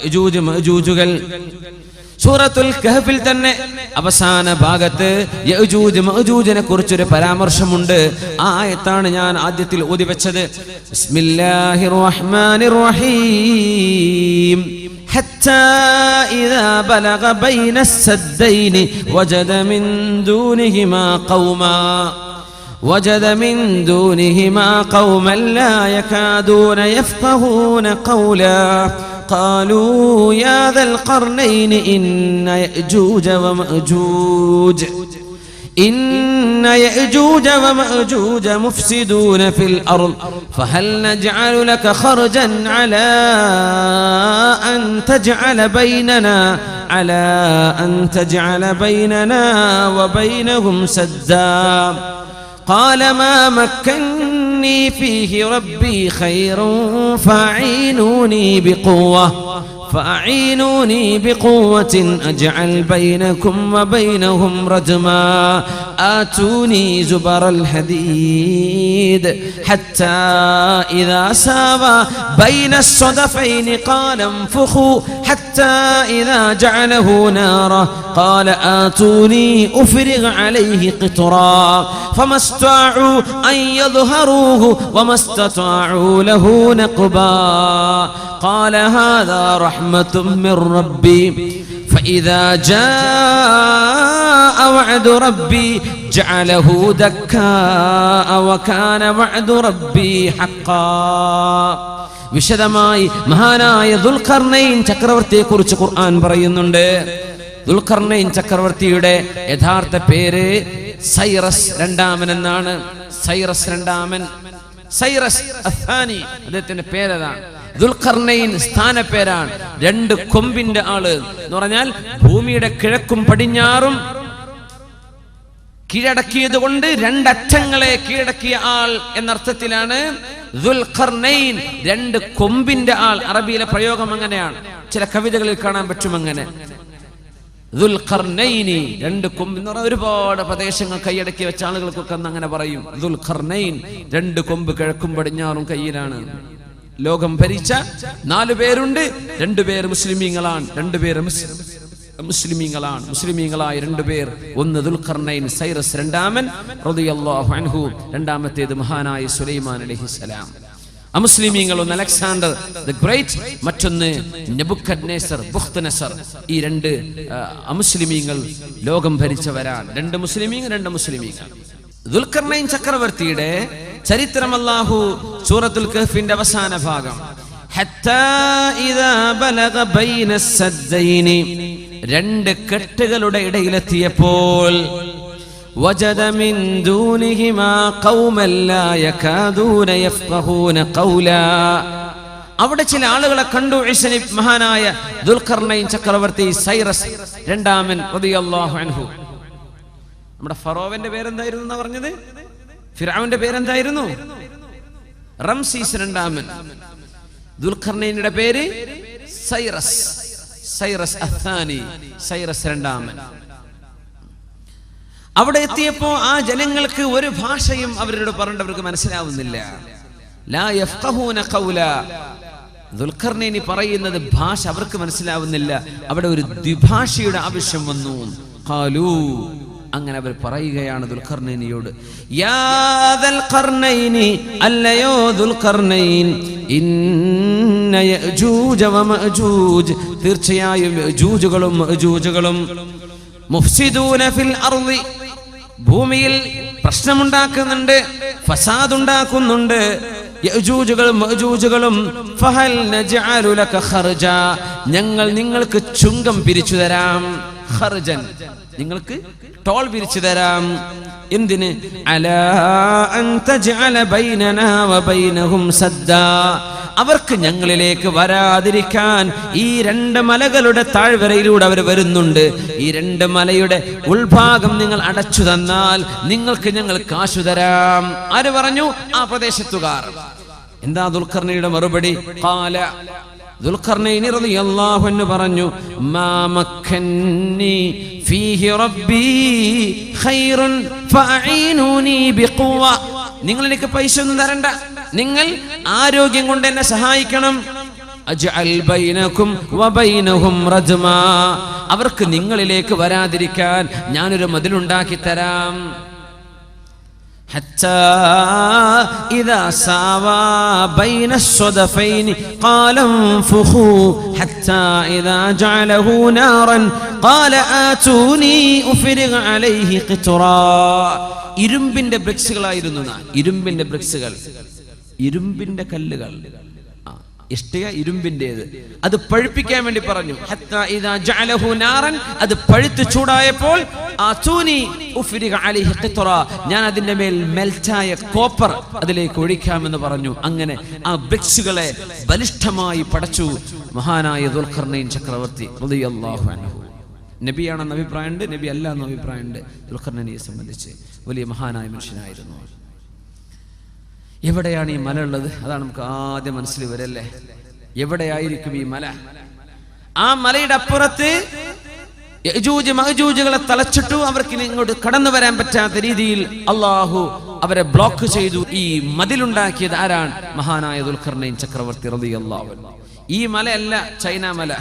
യജൂജ് മജൂജുകൾ സൂറത്തുൽ കഹഫിൽ തന്നെ അവസാന ഭാഗത്ത് യജൂജ് മജൂജിനെ കുറിച്ചൊരു പരാമർശമുണ്ട് ആ ആയത്താണ് ഞാൻ ആദ്യത്തിൽ ഓതി വെച്ചത് ബിസ്മില്ലാഹിർ റഹ്മാനിർ റഹീം حتى إذا بلغ بين السدين وجد من دونهما قوما وجد من دونهما قوما لا يكادون يفقهون قولا قالوا يا ذا القرنين إن يأجوج ومأجوج إن يأجوج ومأجوج مفسدون في الأرض فهل نجعل لك خرجا على أن تجعل بيننا على أن تجعل بيننا وبينهم سدا قال ما مكني فيه ربي خير فاعينوني بقوة فأعينوني بقوة أجعل بينكم وبينهم رجما. آتوني زبر الحديد حتى إذا ساوى بين الصدفين قال انفخوا حتى إذا جعله نارا قال آتوني أفرغ عليه قطرا فما استطاعوا أن يظهروه وما استطاعوا له نقبا قال هذا رحمة من ربي فإذا جاء وعد ربي جعله دكاء وكان وعد ربي حقا വിശദമായി മഹാനായ ദുൽഖർണയിൻ ചക്രവർത്തിയെ കുറിച്ച് ഖുർആൻ പറയുന്നുണ്ട് ദുൽഖർണയിൻ ചക്രവർത്തിയുടെ യഥാർത്ഥ പേര് സൈറസ് രണ്ടാമൻ എന്നാണ് സൈറസ് രണ്ടാമൻ സൈറസ് അസ്ഥാനി അദ്ദേഹത്തിന്റെ പേരതാണ്. ദുൽഖർണയിൻ സ്ഥാനപ്പേരാണ് രണ്ട് കൊമ്പിന്റെ ആൾ എന്ന് പറഞ്ഞാൽ ഭൂമിയുടെ കിഴക്കും പടിഞ്ഞാറും കീഴടക്കിയത് കൊണ്ട് രണ്ടറ്റങ്ങളെ കീഴടക്കിയ ആൾ എന്നർത്ഥത്തിലാണ് ദുൽഖർണൈൻ. രണ്ട് കൊമ്പിന്റെ ആൾ. അറബിയിലെ പ്രയോഗം അങ്ങനെയാണ്. ചില കവിതകളിൽ കാണാൻ പറ്റും അങ്ങനെ. ദുൽഖർനൈനി രണ്ട് കൊമ്പ് എന്ന് പറഞ്ഞാൽ ഒരുപാട് പ്രദേശങ്ങൾ കൈയടക്കി വെച്ച ആളുകൾക്കൊക്കെ അന്ന് അങ്ങനെ പറയും. ദുൽഖർനൈൻ രണ്ട് കൊമ്പ് കിഴക്കും പടിഞ്ഞാറും കയ്യിലാണ്. ലോകം ഭരിച്ച നാലു പേരുണ്ട് രണ്ടുപേർ മുസ്ലിമീങ്ങളാണ് രണ്ടുപേർ മുസ്ലിം മുസ്ലിമീങ്ങളാണ്. മുസ്ലിമീങ്ങളായ രണ്ടുപേർ ഒന്ന് ദുൽഖർനൈൻ സൈറസ് രണ്ടാമൻ റളിയല്ലാഹു അൻഹു രണ്ടാമത്തേത് മഹാനായ സുലൈമാൻ അലൈഹിസ്സലാം. അമുസ്ലിമീങ്ങൾ ഒന്ന് അലക്സാണ്ടർ ദ ഗ്രേറ്റ് മറ്റൊന്ന് നെബുക്കദ്നേസർ ബുഖ്തനസർ. ഈ രണ്ട് അമുസ്ലിമീങ്ങൾ ലോകം ഭരിച്ചവരാണ്. രണ്ട് മുസ്ലിമീങ്ങൾ രണ്ട് മുസ്ലിമീങ്ങൾ ദുൽഖർണൈൻ ചക്രവർത്തിയുടെ ചരിത്രം അല്ലാഹു സൂറത്തുൽ കഹ്ഫിന്റെ അവസാന ഭാഗം. രണ്ട് കെട്ടുകളുടെ ഇടയിലെത്തിയപ്പോൾ وجد من دونهما قوما لا يكادون يفقهون قولا അവിടെ ചില ആളുകളെ കണ്ടു ഇസ്നി മഹാനായ ദുൽഖർണൈൻ ചക്രവർത്തി സൈറസ് രണ്ടാമൻ റളിയല്ലാഹു അൻഹു നമ്മുടെ ഫറോവന്റെ പേരെന്തായിരുന്നു എന്നാ പറഞ്ഞത് ഫിറാവിന്റെ പേരെന്തായിരുന്നു റംസീസ് രണ്ടാമൻ ദുൽഖർണൈനിയുടെ പേര് സൈറസ് സൈറസ് അഥാനി സൈറസ് രണ്ടാമൻ അവിടെ എത്തിയപ്പോ ആ ജനങ്ങൾക്ക് ഒരു ഭാഷയും അവരോട് പറഞ്ഞവർക്ക് മനസ്സിലാവുന്നില്ല. ദുൽഖർനൈനി പറയുന്നത് ഭാഷ അവർക്ക് മനസ്സിലാവുന്നില്ല. അവിടെ ഒരു ദ്വിഭാഷയുടെ ആവശ്യം വന്നു. ഖാലൂ. അങ്ങനെ അവർ പറയുകയാണ് ദുൽഖർനൈനി അല്ലയോ വമഅജൂജ് തീർച്ചയായും മുഫ്സിദൂന ഫിൽ ഭൂമിയിൽ പ്രശ്നമുണ്ടാക്കുന്നുണ്ട് ഫസാദ് ഉണ്ടാക്കുന്നുണ്ട് ഞങ്ങൾ നിങ്ങൾക്ക് ചുങ്കം പിരിച്ചു തരാം നിങ്ങൾക്ക് ടോൾ പിരിച്ചു തരാം എന്തിന്? അവർക്ക് ഞങ്ങളിലേക്ക് വരാതിരിക്കാൻ ഈ രണ്ട് മലകളുടെ താഴ്വരയിലൂടെ അവർ വരുന്നുണ്ട്. ഈ രണ്ട് മലയുടെ ഉൾഭാഗം നിങ്ങൾ അടച്ചു തന്നാൽ നിങ്ങൾക്ക് ഞങ്ങൾ കാശു തരാം. ആര് പറഞ്ഞു? ആ പ്രദേശത്തുകാർ. എന്താ ദുൽഖർണിയുടെ മറുപടി? കാല ദുൽഖർനൈനി പറഞ്ഞു മാ മക്കന്നി ഫീഹി റബ്ബി ഖൈറുൻ ഫഅഈനൂനി ബിഖുവ. നിങ്ങൾ എനിക്ക് പൈസ ഒന്നും തരണ്ട. നിങ്ങൾ ആരോഗ്യം കൊണ്ട് എന്നെ സഹായിക്കണം. അവർക്ക് നിങ്ങളിലേക്ക് വരാതിരിക്കാൻ ഞാനൊരു മതിലുണ്ടാക്കി തരാം. حتى إذا ساوى بين الصدفين قال انفخوا حتى إذا جعله نارا قال آتوني أفرغ عليه قطرا ഇരുമ്പിന്റെ ബ്രിക്സുകളായിരുന്നു നാ. ഇരുമ്പിന്റെ ബ്രിക്സുകൾ ഇരുമ്പിന്റെ കല്ലുകൾ ആ, ഇഷ്ടിക ഇരുമ്പിന്റേത് അത് പഴുപ്പിക്കാൻ വേണ്ടി പറഞ്ഞു. അത് പഴുത്ത് ചൂടായപ്പോൾ ഞാൻ അതിന്റെ മേൽ മെൽറ്റായ കോപ്പർ അതിലേക്ക് ഒഴിക്കാമെന്ന് പറഞ്ഞു. അങ്ങനെ ആ ബ്രിക്സുകളെ ബലിഷ്ഠമായി പടച്ചു മഹാനായ ദുൽഖർനൈൻ ചക്രവർത്തി നബിയാണെന്ന അഭിപ്രായമുണ്ട് നബി അല്ല എന്ന അഭിപ്രായമുണ്ട്. ദുൽഖർണനെ സംബന്ധിച്ച് വലിയ മഹാനായ മനുഷ്യനായിരുന്നു. എവിടെയാണ് ഈ മല ഉള്ളത്? അതാണ് നമുക്ക് ആദ്യം മനസ്സിൽ വരല്ലേ? എവിടെയായിരിക്കും ഈ മല? ആ മലയുടെ അപ്പുറത്ത് യജൂജ് മഹജൂജുകളെ തളച്ചിട്ടു അവർക്ക് ഇങ്ങോട്ട് കടന്നു വരാൻ പറ്റാത്ത രീതിയിൽ അള്ളാഹു അവരെ ബ്ലോക്ക് ചെയ്തു. ഈ മതിലുണ്ടാക്കിയത് ആരാണ്? മഹാനായ ദുൽഖർണൈൻ ചക്രവർത്തി റതി അള്ളാഹു ഈ മലയല്ല ചൈന മല.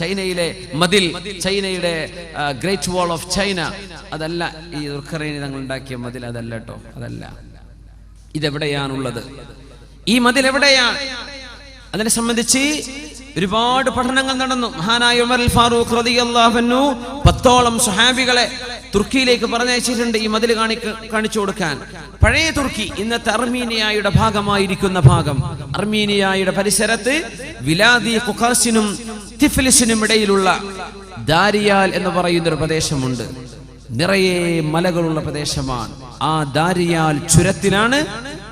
ചൈനയിലെ മതിൽ ചൈനയുടെ ഗ്രേറ്റ് വാൾ ഓഫ് ചൈന അതല്ല ഈ ദുൽഖർണൈൻ തങ്ങൾ ഉണ്ടാക്കിയ മതിൽ. അതല്ല കേട്ടോ അതല്ല. ഇതെവിടെയാണുള്ളത്? ഈ മതിൽ എവിടെയാണ് അതിനെ സംബന്ധിച്ച് ഒരുപാട് പഠനങ്ങൾ നടന്നു. മഹാനായ ഉമർ ഫാറൂഖ് റളിയല്ലാഹു അൻഹു പത്തോളം സ്വഹാബികളെ തുർക്കിയിലേക്ക് പറഞ്ഞയച്ചിട്ടുണ്ട് ഈ മതിൽ കാണിക്ക കാണിച്ചു കൊടുക്കാൻ. പഴയ തുർക്കി ഇന്നത്തെ അർമീനിയായുടെ ഭാഗമായിരിക്കുന്ന ഭാഗം. അർമീനിയായുടെ പരിസരത്ത് വിലാദി കുക്കാസിനും തിഫിലിസിനും ഇടയിലുള്ള ദാരിയാൽ എന്ന് പറയുന്ന ഒരു പ്രദേശമുണ്ട്. നിറയെ മലകളുള്ള പ്രദേശമാണ്. ആ ദാരിയാൽ ചുരത്തിലാണ്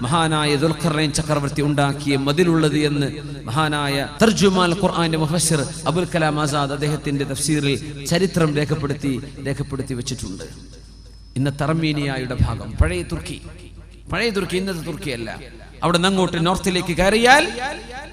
മഹാനായ ദുൽഖറൈൻ ചക്രവർത്തി ഉണ്ടാക്കിയ മതിലുള്ളത് എന്ന് മഹാനായ തർജുമാൽ ഖുർആന്റെ മുഫസ്സിർ അബുൽ കലാം ആസാദ് അദ്ദേഹത്തിന്റെ തഫ്സീറിൽ ചരിത്രം രേഖപ്പെടുത്തി രേഖപ്പെടുത്തി വെച്ചിട്ടുണ്ട്. ഇന്ന് തർമീനിയായുടെ ഭാഗം. പഴയ തുർക്കി. പഴയ തുർക്കി ഇന്നത്തെ തുർക്കിയല്ല അവിടെ നിന്ന് അങ്ങോട്ട് നോർത്തിലേക്ക് കയറിയാൽ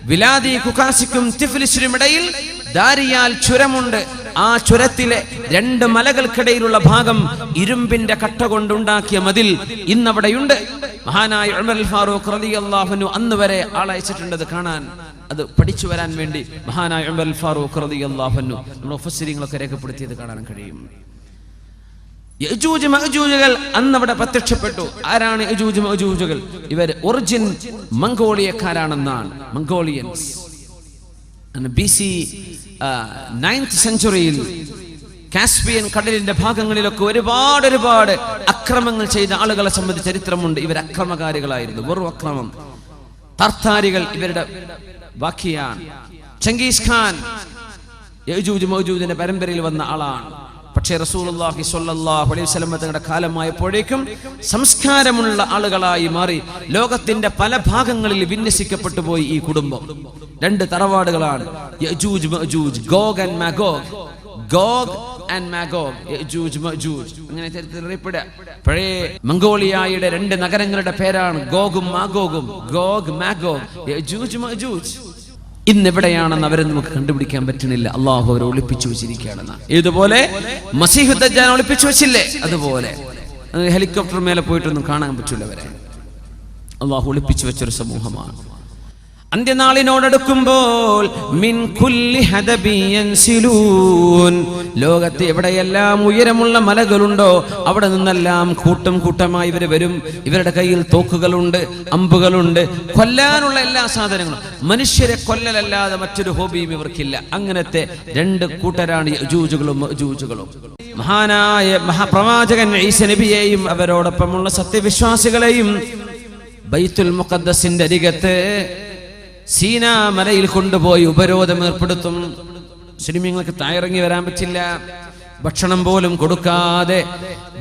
വിലാദി കുക്കാസിക്കും തിഫിലിസിനും ഇടയിൽ ദാരിയാൽ ചുരമുണ്ട്. ആ ചുരത്തിലെ രണ്ട് മലകൾക്കിടയിലുള്ള ഭാഗം ഇരുമ്പിന്റെ കട്ട കൊണ്ടുണ്ടാക്കിയ മതിൽ ഇന്നവിടെയുണ്ട്. മഹാനായ ഉമർ അൽ ഫാറൂഖ് റളിയല്ലാഹു അൻഹു അന്ന് വരെ ആളയച്ചിട്ടുണ്ടത് കാണാൻ അത് പഠിച്ചു വരാൻ വേണ്ടി മഹാനായ ഉമർ അൽ ഫാറൂഖ് റളിയല്ലാഹു അൻഹു നമ്മുടെ ഒഫസിരിങ്ങളൊക്കെ രേഖപ്പെടുത്തിയത് കാണാൻ കഴിയും. യജൂജ് മഅജൂജുകൾ അന്ന് അവിടെ പ്രത്യക്ഷപ്പെട്ടു. ആരാണ് യജൂജ് മഅജൂജുകൾ? ഇവർ ഒറിജിൻ മംഗോളിയക്കാരാണെന്നാണ് മംഗോളിയൻസ്. ബി സി നയൻത് സെഞ്ചുറിയിൽ കാസ്പിയൻ കടലിന്റെ ഭാഗങ്ങളിലൊക്കെ ഒരുപാട് ഒരുപാട് അക്രമങ്ങൾ ചെയ്ത ആളുകളെ സംബന്ധിച്ച് ചരിത്രമുണ്ട്. ഇവർ അക്രമകാരികളായിരുന്നു. വെറും അക്രമം. തർത്താരികൾ ഇവരുടെ ബാക്കിയാണ് ചങ്കീസ് ഖാൻ യജൂജ് മൗജൂദിന്റെ പരമ്പരയിൽ വന്ന ആളാണ്. പക്ഷേ അലൈഹി വസല്ലം തങ്ങളുടെ കാലമായപ്പോഴേക്കും സംസ്കാരമുള്ള ആളുകളായി മാറി ലോകത്തിന്റെ പല ഭാഗങ്ങളിൽ വിന്യസിക്കപ്പെട്ടു പോയി ഈ കുടുംബം. രണ്ട് തറവാടുകളാണ്. Gog and Magog. Gog and Magog അങ്ങനെ ചരിത്രത്തിൽ അറിയപ്പെടുക. പഴയ മംഗോളിയായുടെ രണ്ട് നഗരങ്ങളുടെ പേരാണ് ഗോഗും മാഗോഗും. Gogh Magog. ഇന്ന് എവിടെയാണെന്ന് അവരെ നമുക്ക് കണ്ടുപിടിക്കാൻ പറ്റുന്നില്ല. അള്ളാഹു അവരെ ഒളിപ്പിച്ചു വെച്ചിരിക്കുകയാണെന്ന്. ഇതുപോലെ മസീഹു ഒളിപ്പിച്ചു വെച്ചില്ലേ? അതുപോലെ. ഹെലികോപ്റ്റർ മേലെ പോയിട്ടൊന്നും കാണാൻ പറ്റില്ല അവരെ. അള്ളാഹു ഒളിപ്പിച്ചു വെച്ചൊരു സമൂഹമാണ്. അന്ത്യനാളിനോടടുക്കുമ്പോൾ ലോകത്ത് എവിടെയെല്ലാം ഉയരമുള്ള മലകളുണ്ടോ അവിടെ നിന്നെല്ലാം കൂട്ടം കൂട്ടമായി ഇവർ വരും. ഇവരുടെ കയ്യിൽ തോക്കുകളുണ്ട് അമ്പുകളുണ്ട്. കൊല്ലാനുള്ള എല്ലാ സാധനങ്ങളും. മനുഷ്യരെ കൊല്ലലല്ലാതെ മറ്റൊരു ഹോബിയും ഇവർക്കില്ല. അങ്ങനത്തെ രണ്ട് കൂട്ടരാണ് ജൂജുകളും മഅജൂജുകളും മഹാനായ മഹാപ്രവാചകൻ ഈസ നബിയെയും അവരോടൊപ്പമുള്ള സത്യവിശ്വാസികളെയും ബൈത്തുൽ മുഖദ്ദസിന്റെ അരികത്ത് സീനാ മലയിൽ കൊണ്ടുപോയി ഉപരോധം ഏർപ്പെടുത്തും. സിനിമങ്ങൾക്ക് തായിറങ്ങി വരാൻ പറ്റില്ല. ഭക്ഷണം പോലും കൊടുക്കാതെ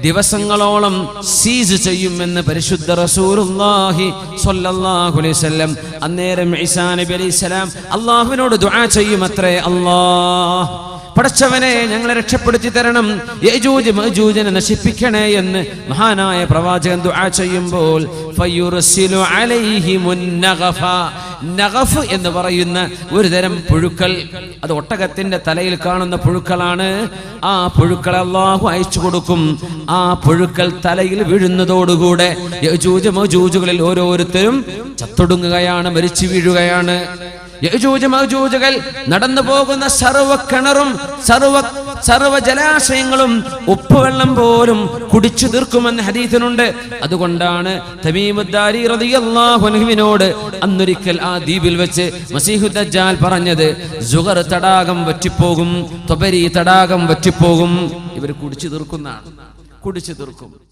ദിവസങ്ങളോളം സീസ് ചെയ്യുമെന്ന് പരിശുദ്ധ റസൂലുള്ളാഹി സ്വല്ലല്ലാഹു അലൈഹി വസല്ലം അന്നേരം ഈസാ അള്ളാഹുവിനോട് ദുആ ചെയ്യും അത്രേ അല്ലാഹ് പടച്ചവനെ ഞങ്ങളെ രക്ഷപ്പെടുത്തി തരണം. യജൂജ് മജൂജിനെ നശിപ്പിക്കണേ എന്ന് മഹാനായ പ്രവാചകൻ ദുആ ചെയ്യുമ്പോൾ ഫയുർസിലു അലൈഹി മുന്നഗഫ. നഗഫ് എന്ന് പറയുന്ന ഒരു തരം പുഴുക്കൾ. അത് ഒട്ടകത്തിന്റെ തലയിൽ കാണുന്ന പുഴുക്കളാണ്. ആ പുഴുക്കൾ അള്ളാഹു അയച്ചു കൊടുക്കും. ആ പുഴുക്കൾ തലയിൽ വീഴുന്നതോടുകൂടെ യജൂജ് മജൂജുകളിൽ ഓരോരുത്തരും ചത്തൊടുങ്ങുകയാണ് മരിച്ചു വീഴുകയാണ്. നടന്നു പോകുന്ന സർവ കിണറും സർവ സർവ ജലാശയങ്ങളും ഉപ്പുവെള്ളം പോലും കുടിച്ചു തീർക്കുമെന്ന് ഹരീഥനുണ്ട് അതുകൊണ്ടാണ് തമീമുദ്ദാരി റളിയല്ലാഹു അൻഹുവിനോട് അന്നൊരിക്കൽ ആ ദ്വീപിൽ വെച്ച് മസീഹു ദജ്ജാൽ പറഞ്ഞത് സുഗർ തടാകം വറ്റിപ്പോകും തൊബരി തടാകം വറ്റിപ്പോകും. ഇവർ കുടിച്ചു തീർക്കുന്നതാണ്. കുടിച്ചു തീർക്കും.